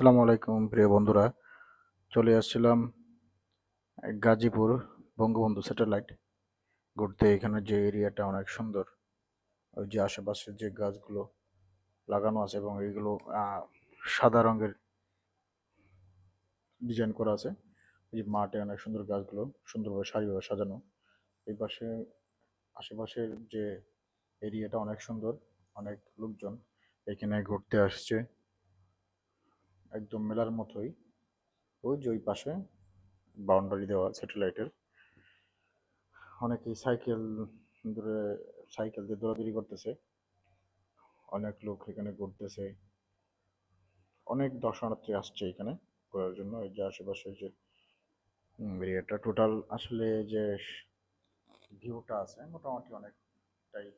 আসসালামু আলাইকুম, প্রিয় বন্ধুরা। চলে আসছিলাম গাজীপুর বঙ্গবন্ধু স্যাটেলাইট। ঘুরতে এখানে যে এরিয়াটা অনেক সুন্দর, ওই যে আশেপাশের যে গাছগুলো লাগানো আছে এবং এইগুলো সাদা রঙের ডিজাইন করা আছে। এই যে মাঠে অনেক সুন্দর গাছগুলো, সুন্দরভাবে সারিভাবে সাজানো। এই পাশে, আশেপাশের যে এরিয়াটা অনেক সুন্দর, অনেক লোকজন এখানে ঘুরতে আসছে। একদম মেলার মতোই। ওই যে ওই পাশে বাউন্ডারি দেওয়া স্যাটেলাইটের অনেকেই সাইকেল ধরে সাইকেল দিয়ে দৌড়াদৌড়ি করতেছে। অনেক লোক এখানে ঘুরতেছে। অনেক দর্শনার্থী আসছে এখানে ঘোরার জন্য। এই যে আশেপাশে যে এরিয়াটা টোটাল আসলে যে ভিউটা আছে, মোটামুটি অনেকটাই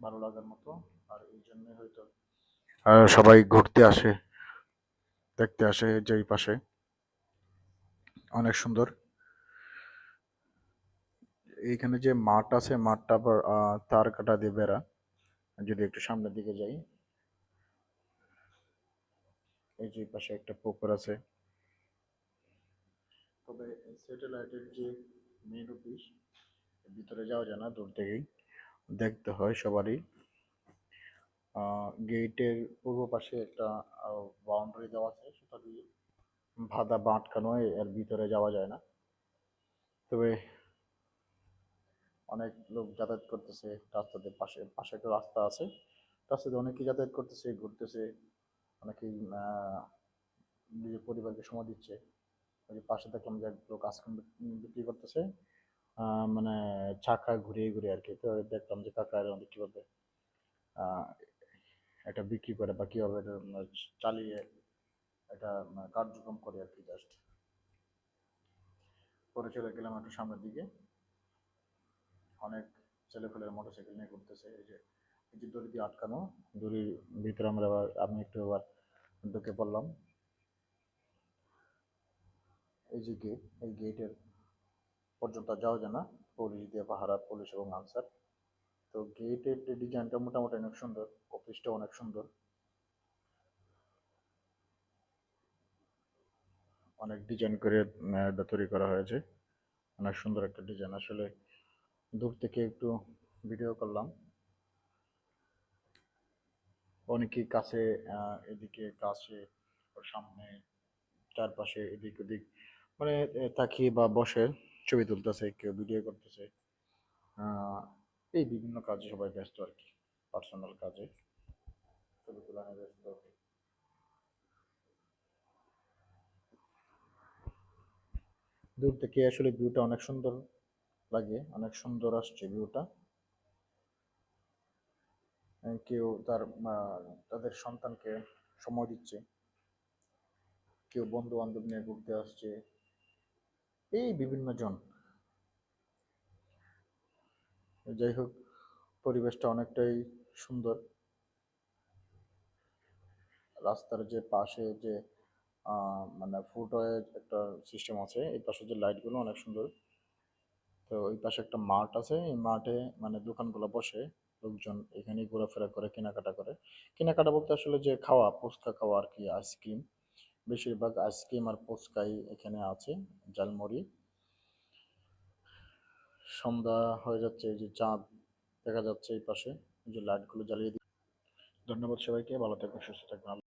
ভালো লাগার মতো। আর এই জন্যই হয়তো সবাই ঘুরতে আসে। দেখতে আসে যে পাশে। অনেক সুন্দর। এইখানে যে মাঠ আছে, মাঠটা আবার তার কাটা দিয়ে বেড়া। যদি একটু সামনের দিকে যাই। এই যে পাশে একটা পুকুর আছে। তবে স্যাটেলাইটের যে মেন অফিস ভিতরে যাওয়া যায় না, দূর থেকেই। দেখতে হয় সবারই। গেটের পূর্ব পাশে একটা বাউন্ডারি দেওয়া আছে সেটা দিয়ে বাধা বা আটকানো এর ভিতরে যাওয়া যায় না। তবে অনেক লোক যাতায়াত করতেছে রাস্তাদের পাশে পাশে একটা রাস্তা আছে। রাস্তাতে অনেকেই যাতায়াত করতেছে ঘুরতেছে অনেকেই নিজের পরিবারকে সময় দিচ্ছে। ওই যে পাশে দেখলাম যে লোক আইসক্রিম বিক্রি করতেছে। মানে চাকা ঘুরিয়ে ঘুরিয়ে আর কি। তো দেখলাম যে কাকা কীভাবে আহ, এটা বিক্রি করে বা কীভাবে চালিয়ে এটা কার্যক্রম করে আর কি জাস্ট পরে চলে গেলাম একটু সামনের দিকে। অনেক ছেলেপেলের মোটরসাইকেল নিয়ে ঘুরতেছে। এই যে এই যে দড়ি দিয়ে আটকানো, দড়ির ভিতরে আমরা আবার, আমি একটু আবার ঢুকে পড়লাম। এই যে গেট এই গেটের পর্যন্ত যাওয়া যায় না। পুলিশ দিয়ে পাহারা, পুলিশ এবং আনসার। তো গেটের ডিজাইনটা মোটামুটি অনেক সুন্দর অফিসটা অনেক সুন্দর। অনেক ডিজাইন করে তৈরি করা হয়েছে। অনেক সুন্দর একটা ডিজাইন আসলে দূর থেকে একটু ভিডিও করলাম। অনেকেই কাছে এদিকে কাছে সামনে চারপাশে এদিক ওদিক মানে তাকিয়ে বা বসে ছবি তুলতেছে কেউ ভিডিও করতেছে। আহ, এই বিভিন্ন কাজে সবাই ব্যস্ত আর কি পার্সোনাল কাজে। ছবি ব্যস্ত। দূর থেকে আসলে ভিউটা অনেক সুন্দর লাগে, অনেক সুন্দর আসছে ভিউটা কেউ তার তাদের সন্তানকে সময় দিচ্ছে। কেউ বন্ধু বান্ধব নিয়ে ঘুরতে আসছে। এই বিভিন্ন জন। যাই হোক, পরিবেশটা অনেকটাই সুন্দর। রাস্তার যে পাশে যে মানে ফুটওয়ে একটা সিস্টেম আছে, এই পাশে যে লাইটগুলো অনেক সুন্দর। তো ওই পাশে একটা মাঠ আছে, এই মাঠে মানে দোকানগুলো বসে, লোকজন এখানেই ঘোরাফেরা করে, কেনাকাটা করে। কেনাকাটা বলতে আসলে যে খাওয়া, ফুচকা খাওয়া আর কি আইসক্রিম বেশিরভাগ আইসক্রিম আর ফুচকাই এখানে আছে, ঝালমুড়ি। সন্ধ্যা হয়ে যাচ্ছে যে চাঁদ দেখা যাচ্ছে এই পাশে, এই যে লাইটগুলো জ্বালিয়ে দিই ধন্যবাদ সবাইকে, ভালো থাকবেন, সুস্থ থাকবেন।